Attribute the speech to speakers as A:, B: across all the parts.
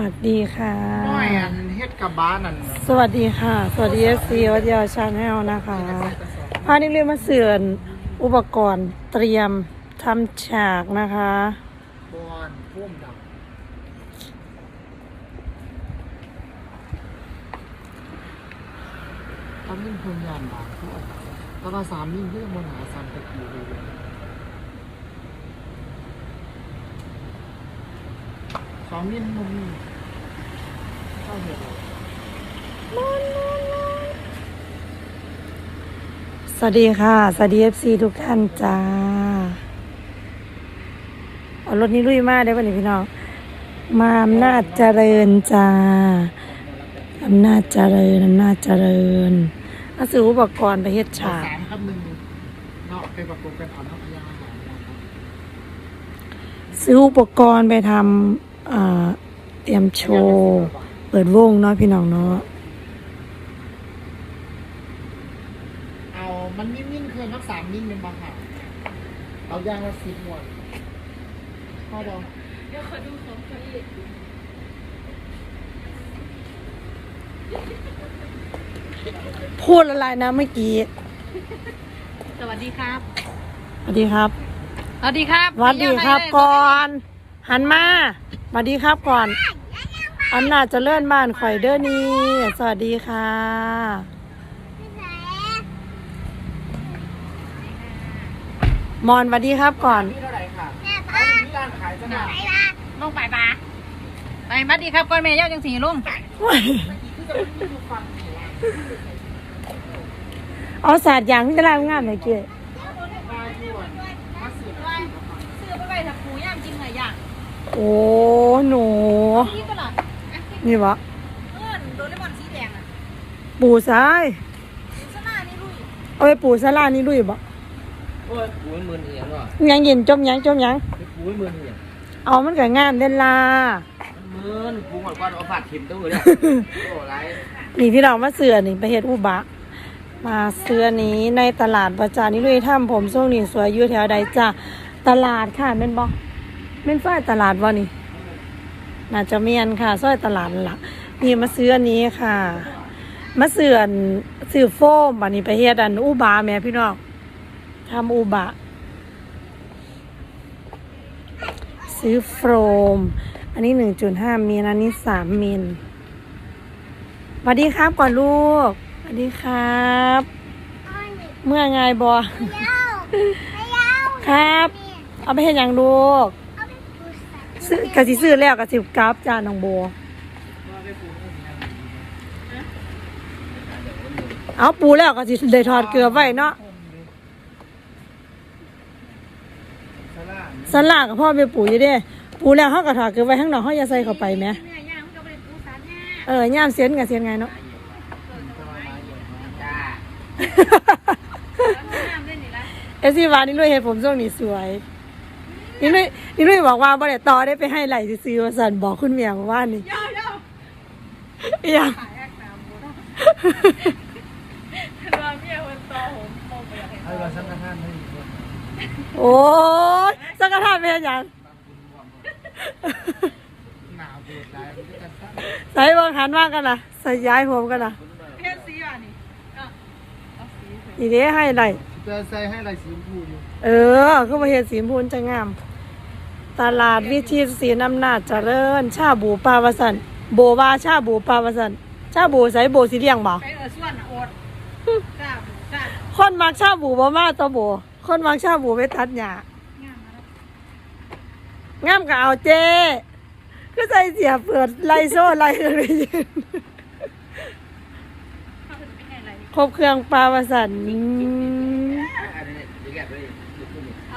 A: วัสดีค่ะ
B: น้อยอันเฮ็ดกับบ้านนั่น
A: สวัสดีค่ะ สวัสดีเอฟซีวัดยาชาแนลนะคะพานิเรียนมาเสื่อนอุปกรณ์เตรียมทำฉากนะคะ
B: บอนพุ่มดับตอนนี้เพิ่นยานบางทุกอันแต่ว่าสามนิ่งเรื่องบนหาซันตะกี้เลยสองนิ่มมันมีเข้าเหตุ
A: สวัสดีค่ะ สวัสดีเอฟซีทุกท่านจ้าเอารถนี้ลุยมากได้ป่ะนี่พี่น้อง มาอำนาจเจริญจ้าอำนาจเจริญอำนาจเจริญเอาซื้ออุปกรณ์ไปเฮ็ดฉาก
B: สามครับหนึ่งเนาะไปประกบกันเอาเนาะยา
A: ซื้ออุปกรณ์ไปทำเตรียมโชว์ เปิดวงเนาะพี่น้องเนาะ
B: เอา มันนิ่มๆคือนักสามนิ่มเป็นบางค่ะเอาย่างละสิบหมวดพ่อบอก
A: พูดอะไรนะเมื่อกี้
C: สวัสดีครับ
A: สวัสดีครับ
C: สวัสดีครับ
A: สวัสดีครับก่อน หันมา สวัสดีครับก่อน อำนาจเจะเลื่อนบ้านข่อยเด้อนี่ สวัสดีค่ะ มอนสวัสดีครับก่อน
B: นี่เท่าไหร่ค่ะเอาที่ร้านขายจะหนา
C: ลงไปปะไปสวัสดีครับก่อนแม่ย่าจังสีลุง
A: เอาศาสตร์อย่างที่ตลาดงามเลยเกี้
B: มาด่วนมาเสียบ
C: ซื้อไปไปถักปูย่ามจริงเลยย่าง
A: โอ้ หนู
C: นี่ก็หรอ
A: นี่วะ
C: เพื่อนโดเรมอนสีแดงอะ
A: ปูซ้าย
C: สนานี่ลุย
A: เอาไปปูสลานี่ลุยบ่
D: โอ้ยปูมันมือเอียงว่ะ
A: ยังเย็นจมยังจมยัง
D: ปูมันมือเอียง
A: เอามันก็งามเด่นลา
D: มันมือนปูหมดก้อนเอาผัดทิมตู้เนี่ยโอ้ไร
A: นี่พี่น้องมาเสือนี่ไปเฮ็ดอุบะ มาเสือนี้ในตลาดประจานิลุยถ้ำผมช่วงนี้สวยอยู่แถวใดจ้ะตลาดค่ะแม่นบ่แม่นซอยตลาดบ่นี่ น่าจะเมียนค่ะซอยตลาดนั่นล่ะนี่มาซื้ออันนี้ค่ะ มาเสือนซื้อโฟมบัดนี้ไปเฮ็ดอันอุบะแม่พี่น้องทำอุบะ ซื้อโฟม อันนี้1.5มิลอันนี้3มิลสวัสดีครับก่อนลูกสวัสดีครับ เมื่อไงบอครับ เอาไปเห็นอย่างลูก ซื้อกะสิซื้อแล้วกะสิกราฟจานน้องโบ เอาปูแล้วกะสิได้ทอดเกลือไว้เนาะ
B: สลา
A: สลากกับพ่อไปปูอยู่เด้ ปูแล้วเขาก็ถอดเกลือไว้ข้างนอกเขาอย่าใส่เข้าไปไหม
C: แม่ย่างมันก็ไปปูสารแน่
A: เออย่ามเสียนกับเสียนไงเนาะ
D: จ้า
C: น้ำเล่นนี่ละ
A: เอซีวานี่ลุยเห็นผมช่วงนี้สวย นี่ลุยนี่ลุยบอกว่าบ่ได้ต่อได้ไปให้ไหลซื้อๆว่าสันบอกคุณเมียว่านี่
C: ย่าย่า
A: อีหยัง
C: ขายแอกน้ำบูได้เราเมียคนโตผมโตไปอยากเห็น
B: ให้เราสังฆทานให้อีกคน
A: โอ้ยสังฆทานเป็นหยัง
B: หนาวเดือดร้ายมันก็จะสั้น
A: ใส่บางหันมากกันนะใส่ย้ายผมกันนะ
C: เพี้ยนสีอะนี่ก็เอาสีไป
A: นี่เด้ให้ไหล
B: จะใส่ให้อะไรสีชมพูอยู่
A: เออคือมาเห็นสีชมพูนจะงาม ตลาดวิชีสีน้ำนาจเจริญ ชาบูปลาวสันโบว่าชาบูปลาวสันชาบูใส่โบสีเลียงบ่
C: ไปเออส่วนโอดจ้าจ้า
A: คนมักชาบูบ่มาตัวโบคนมักชาบูไปตัดหญ้า
C: งามมาแล้ว
A: งามก็เอาเจ้ก็ใส่เสียเปิดไล่โซ่ไล่กันไปยืน
C: เขาเป็นยังไงไร
A: ครบเครื่องปลาวสัน
D: อันนี้ดีแก่เลย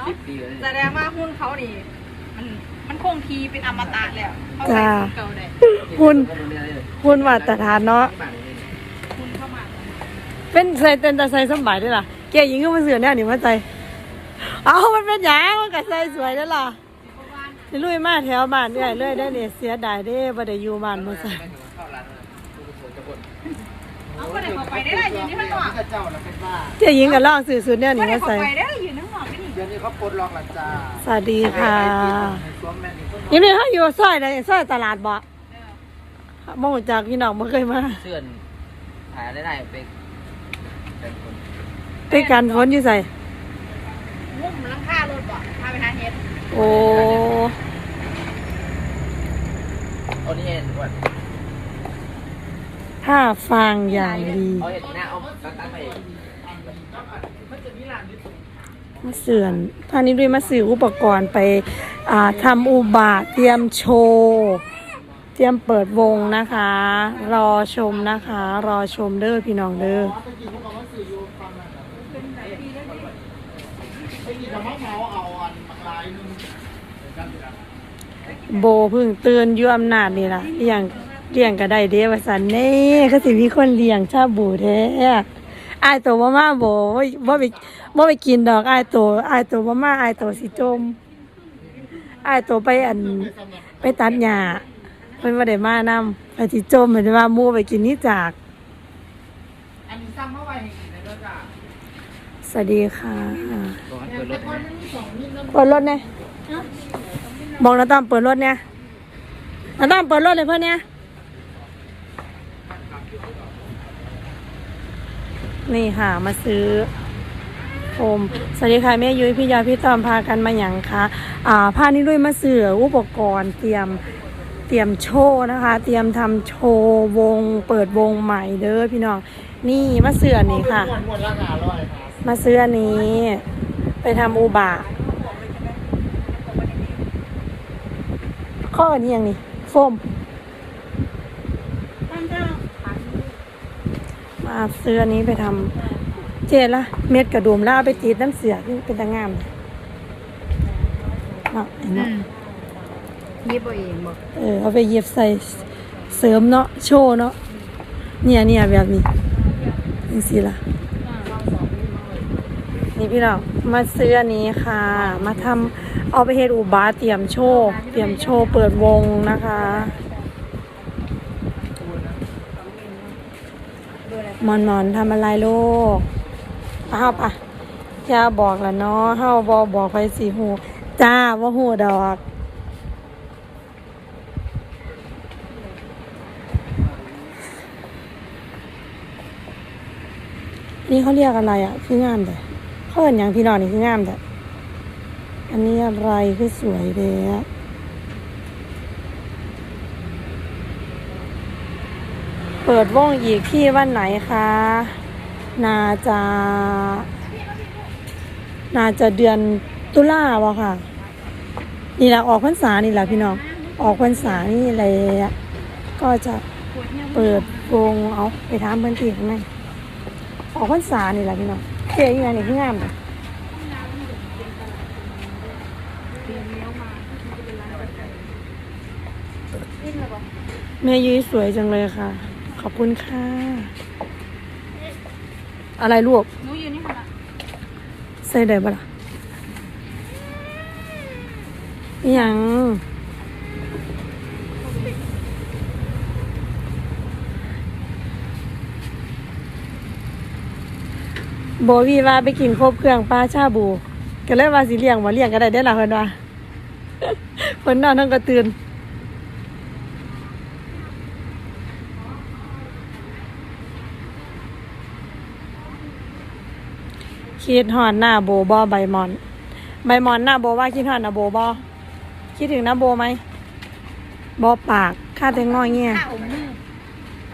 D: สิบปีเลย
C: แสดงว่าหุ้นเขานี่มันมันคงทีเป็นอมตะแล้วเขา
A: จ้า
C: ใส่เก่าได้
A: คุณคุณมาตรฐานเนาะ
C: หุ้นเข้ามา
A: เป็นใส่เต็นแต่ใส่สมบัยด้วยล่ะเก๋ยิงก็มาเสือแน่นี่มาใจเอามันเป็นหยังมันก็ใส่สวยได้อล่ะนี่ลุยมาแถวบ้านเรื่อยเรื่อยได้เนี่ยเสียดายเด้บ่ได้อยู่บ้านบ่ใส่
D: เข้าร้านตู้กระโปรงจะกด
C: เอาไปไหนเขาไปได้ล่ะยืนที่ข้างนอก
B: ที่เจ้าเราเป็นบ้า
A: เก๋ยิงก็ลองสื่อสุดเนี่ย
C: ไป
A: นี่
C: ไหน
A: มา
C: เขา
A: ใส่
C: ไปได้ยืนข้างนอกนี่
B: เดี๋ยวนี้เขาปลดล็อกและจ้า
A: สวัสดีค่ะ
B: ในสวมแม่นี่ก็
A: ยังนี่เขาอยู่ซอยใดซอยตลาดบ่
C: เบ่
A: รู้จักพี่น้องบ่เคยมา
D: เสื่อนหาได้ได้ไปเป็นคน
A: ไปกันฝนอยู่ใส่
C: งุ่มหลังคารถบ่พาไปหาเห็ด
A: โอ้
D: เอานี่เห็นก่อน
A: ผ้าฟางอย่างดี
D: เอาเห็นหน้าเอาตั้งตั้งไปเอง
A: มาเสื่อนพานี้ด้วยมาซื้ออุปกรณ์ไปอ่าทำอุบาเตรียมโชว์เตรียมเปิดวงนะคะ รอชมนะคะ รอชมเด้อพี่น้องเด้อโบพึ่งเตือนยู่อำนาจนี่ล่ะเลี้ยงเลี้ยงก็ได้เด้ว่าสันเน่ก็สิมีคนเลี้ยงชาบูแท้ อายตัวบ่มาโบบ่บ่ไปบ่ไปกินดอกอายตัวอายตัวบ่มาอายตัวสิจมอายตัวไปอันไปตัดหญ้าเพิ่นบ่ได้มานำไปสิจมเพิ่นว่าหมู่ไปกินนี่จาก
B: อันนี้ซ้ำเข้าไปให้กินเลยเด้อจ้ะ
A: สวัสดีค่ะ
D: ก่อนเปิดรถ
B: นะ
A: เปิดรถเนี่ยบอกน้าตั้มเปิดรถเนี่ยน้าตั้มเปิดรถเลยเพื่อนเนี่ย นี่ค่ะมาซื้อโฟมสวัสดีค่ะแม่ยุ้ยพี่ยาพี่ตอมพากันมาอย่างคะอ่าผ้านี้ด้วยมาซื้ออุปกรณ์เตรียมเตรียมโชว์นะคะ เตรียมทำโชว์วง เปิดวงใหม่เด้อพี่น้องนี่มาเสือนี่ค่ะ
B: มาคาร้อยครับ
A: มาซื้อนี้ ไปทำอูบาข้ออันนี้ยังนี่โฟม มาซื้ออันนี้ไปทำเจละเม็ดกระดุมแล้วเอาไปตีดน้ำเสือที่เป็นตางามเนาะเห็นเนาะ
C: ยิบเอาเองบ่
A: เออเอาไปเย็บใส่เสริมเนาะโชว์เนาะเนี่ยเนี่ยแบบนี้นี่สิล่ะนี่พี่น้องมาซื้ออันนี้ค่ะ มาทำเอาไปเฮ็ดอุบาเตรียมโชว์ เตรียมโชว์เปิดวงนะคะ มอนมอนทำอะไรลูกอ้าวปะย่าบอกแล้วเนาะเฮาบอบอกไปสีหู จ้าว่าหูดอกนี่เขาเรียกอะไรอะ คืองามแต่เขาเห็นอย่างพี่นองนี่คืองามแต่อันนี้อะไรคือสวยเลยอะ ปิดวงอีกที่วันไหนคะน่าจะน่าจะเดือนตุลาวะค่ะ นี่แหละออกพรรษานี่แหละพี่น้อง ออกพรรษานี่แหละก็จะเปิดวงเอาไปถามเพื่อนที่ข้างในออกพรรษานี่แหละพี่น้องเจ๊ยังไงนี่งามเลยแม่ยุ้ยสวยจังเลยค่ะ ขอบคุณค่ะ อะไรลูก
C: หนูอยู่นี่ค่ะล่ะ
A: ใส่ได้ปะล่ะอิหยังโบวีว่าไปกินครบเครื่องปลาชาบู ก็เลยว่าสิเลี้ยงบ่เลี้ยงก็ได้ได้อล่ะเพิ่นว่าเพิ่นนอนทั้งกระตื่น คิดฮอดหน้าโบบ่ใบมอน ใบมอนหน้าโบว่าคิดฮอดหน้าโบบ่คิดถึงหน้าโบไหมบ่ปากค่าแต่งน้อยเงี้ย
C: ข้า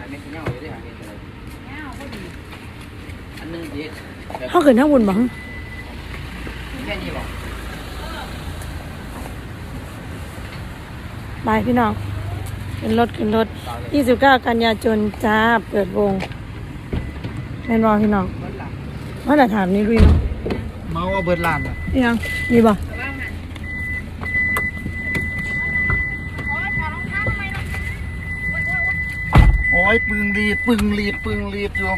D: เม็ดเงอยู่ได้หาเม็ดอะไร
C: เงาพอดี
D: อันนึงเด็ดแบบ
A: เฮาขึ้นทางบุญบ่
D: นี้บอก
A: ไปพี่น้องขึ้นรถขึ้นรถ 29 กันยายนจ้า เปิดวงแม่นบ่พี่น้อง มาตรฐานนี้ด้วยเนาะ
B: เมาเอาเบิร์ดลานอะ
A: นี่ยังนี่บ่
C: แต่ว่ามันโอ๊ยขอรองเท้าทำไมรองเท้าโอ๊ยโอ๊ยโอ๊ย
B: โอ้ยปึงรีดปึงรีดปึงรีดอยู่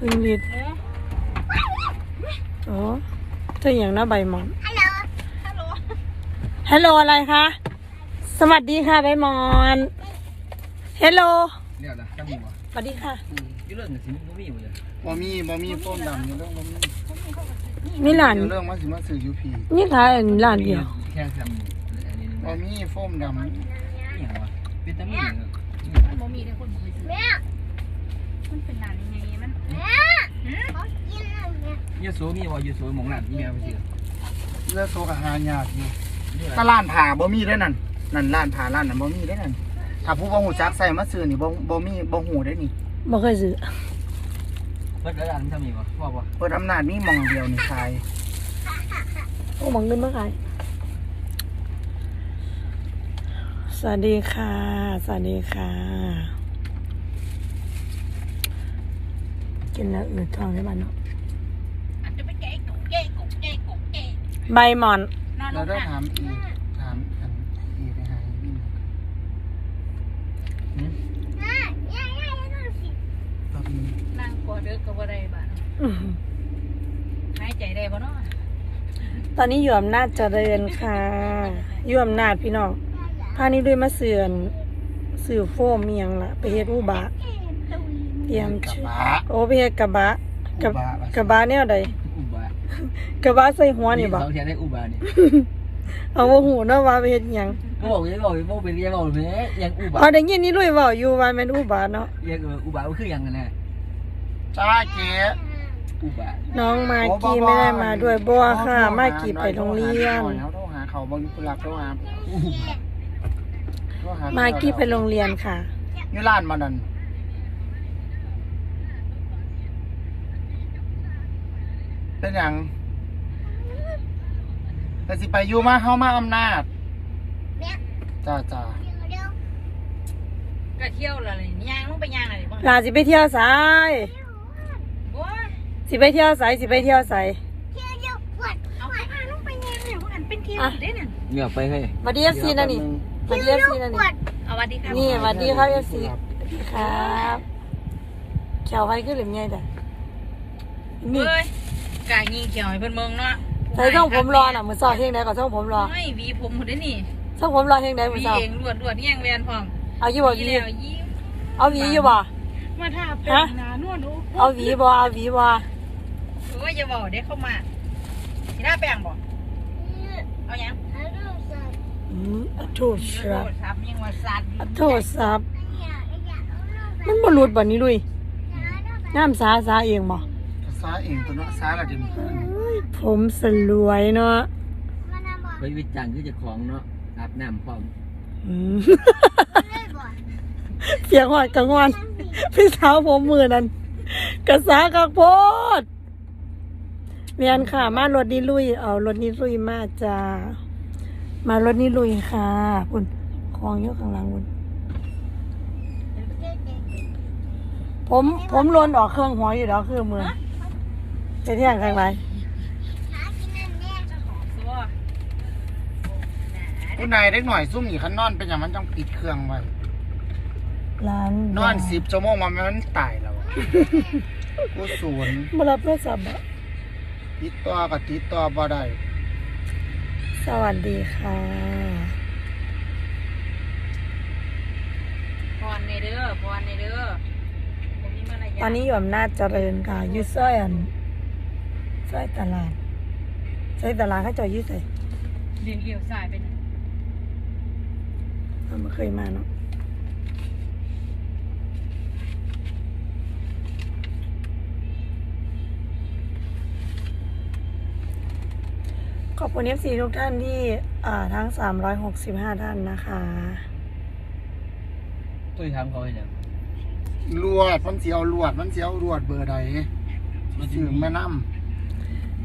A: ปึงลิด
C: เออ
A: โอ้เธออย่างหน้าใบหมอน
C: ฮัลโหลฮัลโหล
A: ฮัลโหลอะไรคะสวัสดีค่ะใบหมอนฮัลโหล
B: เนี่ยนะตั้งหัว
A: สวัสดีค่ะ
D: ยุ่เรื่องสิมันก็มีอยู่เลย
B: บ่มีบ่มีโฟมดำอยู่เรื่องบ่มี
A: มีหลาน
B: อยู่เรื่องว่าสิมาซื้อยูพี
A: นี่ค่ะหลานเดียว
D: แค่ทำอันนี้
B: บ่มีโฟมดำ
D: อย่างวะวิตามิน
C: มันบ่มีได้คนบ่ไปซื้อ
E: แม่
C: มันเป็นหนานยังไงมัน
E: แม่ขอกินหน่อยแม่
D: ยูโซมีบ่ยูโซหมองหลังที่แมวไปซื้อ
B: เลือดโซกับหายากอยู่ถ้าร้านผ่าบ่มีได้อนั่นนั่นร้านผ่าร้านนั้นบ่มีได้อนั่นถ้าผู้บ่ฮู้จักใส่มาซื้อนี่บ่บ่มีบ่ฮู้ได้อนี่
A: บ่เคยซื้อ
D: เปิดร้านทำมีบ่พ่อบ่
B: เปิดอำนาจมีหมองเดียวนี่ขาย
A: โอ้หมองเงินมาขายสวัสดีค่ะ สวัสดีค่ะ กินแล้วอืดท้องได้บ้านเนาะ
C: อาจจะไปแกะกุ๊กแกะกุ๊กแกะกุ๊กแกะ
A: ใบหมอน
C: นอนล
B: เรา
C: ง
B: ได้
C: ค่ะ
B: ถามอีกถามอันอีกไปหาวิ่ง
D: หืม
E: แม่ย่าย่าย่าดูสิ
B: แป๊บนึง
C: นั่งกอเด้อก็บ่ ได้บ้าน
A: อื้อหือ
C: หายใจได้บ่เนาะ
A: ตอนนี้อยู่อำนาจเจริญค่ะอยู่อำนาจพี่น้องพานี้ด้วยมาเสื่อนสื่อโฟมเมียงละไปเฮ็ดอุบะเตรียม
B: กระ
A: ชุด
B: บะ
A: โอ้ไปเฮ็ดกระบะกระ
B: อุบะ
A: กระบะแนวใด
D: อุบะ
A: กระบะใส่หัวนี่บ่
D: เขาเทียนได้อุบะนี่
A: เอาบ่หูเนาะว่าไปเฮ็ดหยัง
D: ก็บอกยังบอกบอกเป็นยังบอกเป็นยังอุบะ
A: พอได้ยินนี่ลุยเว้าอยู่ว่าแม่นอุบะเนาะ
D: ยังอุบะมันคือยังไงนะ
B: จ้าเจ๊
D: อุบะ
A: น้องมากี้ไม่ได้มาด้วยบัวค่ะ มากี้ไปโรงเรียน
B: เขาโทรหาเขาบางคนรับโทรหาโทรห
A: มากี้ไปโรงเรียนค่ะ
B: นี่ร้านมาดันเป็นหยังแต่สิไปอยู่มาเข้ามาอำนาจ
E: แม่
B: จ้าจ้า
E: เดี๋ยว
C: ก็เที่ยวละเลยย่างลงไปย่างอะไรบ้าง
A: ลาสิไปเที่ยวไสาย
C: บัว
A: สิไปเที่ยวไสายสิไปเที่ยวไสาย
E: เที่ยวเดี๋ยวปวด
C: เอาไปลงไปย่างเนี่ยพวกอันเป็นเที่ยว
A: อะ
C: เด้นั่น
D: เหงื่อไปให้
A: มาดี FC นั่นนี่มาดี FC นั่น
E: ป
A: นี่
E: วด
C: เอาสวัสดีครับ
A: นี่สวัสดีครับ FC ครับแขวไว้คือเหลือไงแต่นี่
C: เฮ้ยกายิงเขียวให้เพิ่นเมืองเนาะ
A: ใส่ช่องผมรอน่ะมื้อซอเฮงได้ก็ช่องผมรอ
C: ไม่หวีผมหมดได้นี่
A: ช่องผมรอเฮงได้มื้อ
C: วี
A: ซอ
C: เองรวดรวดแย่งแวนพร้อม
A: เอาอยู่บ่
C: วี
A: วี
C: แล้วยิ้ม
A: เอาหวีอยู่บ่
C: มาท่าเป็น
A: ฮะ
C: หนานวดดู
A: เอาหวีบ่เอาหวีบ่
C: โอ้ยอย่าบอกได้เข้ามาสีหน้าแป้งบ่เอายัง
E: อารมณ์สั่น
A: อืมอะโทษค
C: โท
A: รับ
C: ษครับยังว่าสัตว์
A: อะโทษครับ
E: อย่าอย่าเอาลงไป
A: มันบ่หลุดบ่นี่ลุย
E: อย่าเอาลงไป
A: น้ำสาสาเองบ่
B: ซาเองตัวเนาะซาละเดิม
A: เอ้ยผมสลวยเนาะ
E: มันน่ะบอก
D: ไปวิจังคือจะของเนาะอาบน้ำพร้อม
A: อืม
E: เลยบอก
A: เสียงหอดกังวานพี่สาวผมมือนั้นกระสากักโพด เมียนค่ะ มารถนี้ลุย เอารถนี้ลุยมาจ้ามารถนี้ลุยค่ะคุณคลองอยกข้างหลังคุณผมผมลนออกเครื่องหัวอยู่แล้วเครื่องมือจะเที่ยงข้างไหน
E: หากินนั่นแน่
C: เจ้าของซัว
B: ผู้นายเด็กหน่อยซุ่มนี่คันนอนเป็นอย่างมันต้องปิดเครื่องไว้
A: ร้าน
B: นอนสิบชั่วโมงมันมันตายแล้วอะกูศูนย์
A: มารับโทรศัพท์อะ
B: ติดต่อกับติดต่อบ่ได้
A: สวัสดีค่ะ
C: พรในเด้อพรในเด้อผมมีมารยาท
A: ตอนนี้อยู่อำนาจเจริญค่ะอยูซอยอันซอยตลาดซอยตลาดเขาเจอดอยูใส่
C: เลี้ยวเลี้ยวซ้ายไปนะ
A: เราไม่เคยมาเนาะ ขอบคุณเอฟซีทุกท่านที่อ่าทั้ง 365 ท่านนะคะ
D: ตุ้ยทำเขาให้เนี่ย
B: ลวดมันเสียวลวดมันเสียวลวดเบอร์ใดมันสื่อแม่น้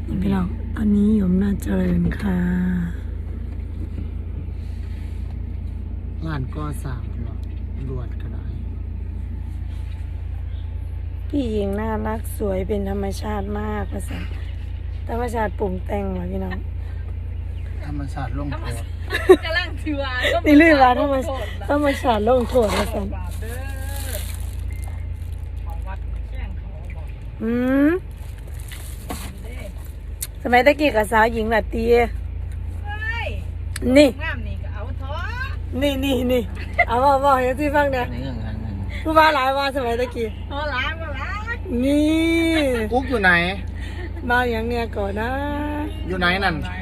A: นี่พี่น้องอันนี้อยู่อำนาจเจริญค่ะำ
B: ร้านก็สร้ามเนาะลวดก็ได้
A: พี่หญิงน่ารักสวยเป็นธรรมชาติมากภาษาธรรมชาติปรุงแต่งว่ะพี่น้อง
B: ธรรมชาติลงโทษ
C: กำลังถือว่า
A: นี่เลยว่าธรรมชาติธรรมชาติลงโทษภาษา
C: บาปเด้อของวัดแข้งเขาบอก
A: อืม
C: เด้อ
A: สมัยตะกี้กับสาวหญิงละตี
C: เฮ้ย
A: นี่
C: งามนี่ก็เอาท้อ
A: นี่นี่นี่เอาบอกบอกให้ที่ฟังเนี่ย
D: ในเรื่องทางนั้น
A: ผู้ว่าหลายว่าสมัยตะกี้
C: ท้อล้างก็ล้าง
A: นี่
B: กุ๊กอยู่ไหน
A: มาอย่างเนี้ยก่อนนะ
B: อยู่ไหนนั่น
C: หลายนะ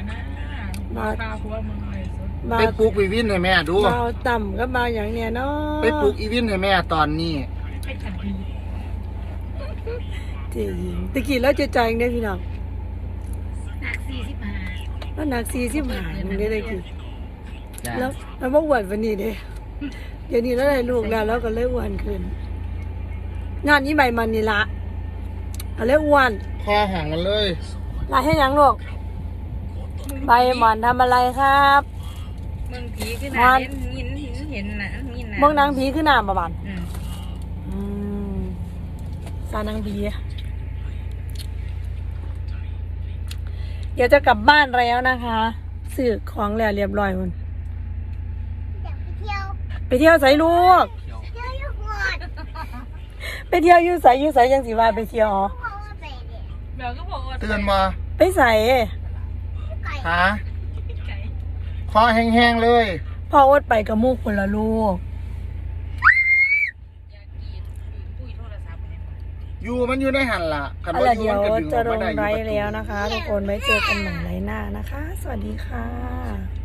C: มาพาหัวมึงเลยสุด
A: มา
B: ไปปลูกอีวินให้แม่ดู
A: มาเอาต่ำก็มาอย่างเนี้ยเนาะ
B: ไปปลูกอีวินให้แม่ตอนนี้
C: ให้ฉันดี
A: เจีหญิงตะกี้แล้วจะใจายเนี่ยพี่น้อง
C: หนักสี่สิบห้า
A: แล้วหนักสี่สิบห้าหนึ่งได้ตะกี้
D: จ้ะ
A: แล้วแล้วว่าอ้วนวันนี้เด้เดี๋ยวนี้เราได้ลูกแล้วเราก็เลยอ้วนขึ้นงานนี้ใบมันนี่ละก็เลยอ้วน
B: คอห่างกันเลย
A: ลายให้ยังลูก ใบหมอนทำอะไรครับ
C: เมืองผีขึ้นหนาเห็นเห็นเห็นเห็นนะเห็นนะ
A: เมืองนางผีขึ้นหน้าประบาน
C: อืม
A: อืมสานางผีอะเดี๋ยวจะกลับบ้านแล้วนะคะซื้อของแล้วเรียบร้อยมัน
E: อยากไปเที่ยว
A: ไปเที่ยวใส่ลูก
E: เที่ยวยุโรป
A: ไปเที่ยวอยูใส่ยูใส่ยังสิว่าไปเที่ยวอ๋อ
E: เพราะว่าไปเนี่ย
C: เดี๋ยวก็บอกว่า
B: เตือนมา
A: ไปใส่
E: ไก่
B: หาคอแห้งๆเลย
A: พ่ออดไปกับมูกคนละลูก
C: อยากกินปุ้ยโทรศัพท์เนี่ย
B: อยู่มันอยู่ในหันล่ะคัน
A: เอา
B: ว่า
A: ล่ะ
B: อยู่
A: เดี๋ยว
B: มันก็ดึงอ
A: จะ
B: อก
A: ล
B: มางได้อยู่
A: ไล
B: ประ
A: ฟ์
B: ตู
A: แล้วนะคะ ทุกคนไว้เจอกันใหม่ไลฟ์หน้านะคะ สวัสดีค่ะ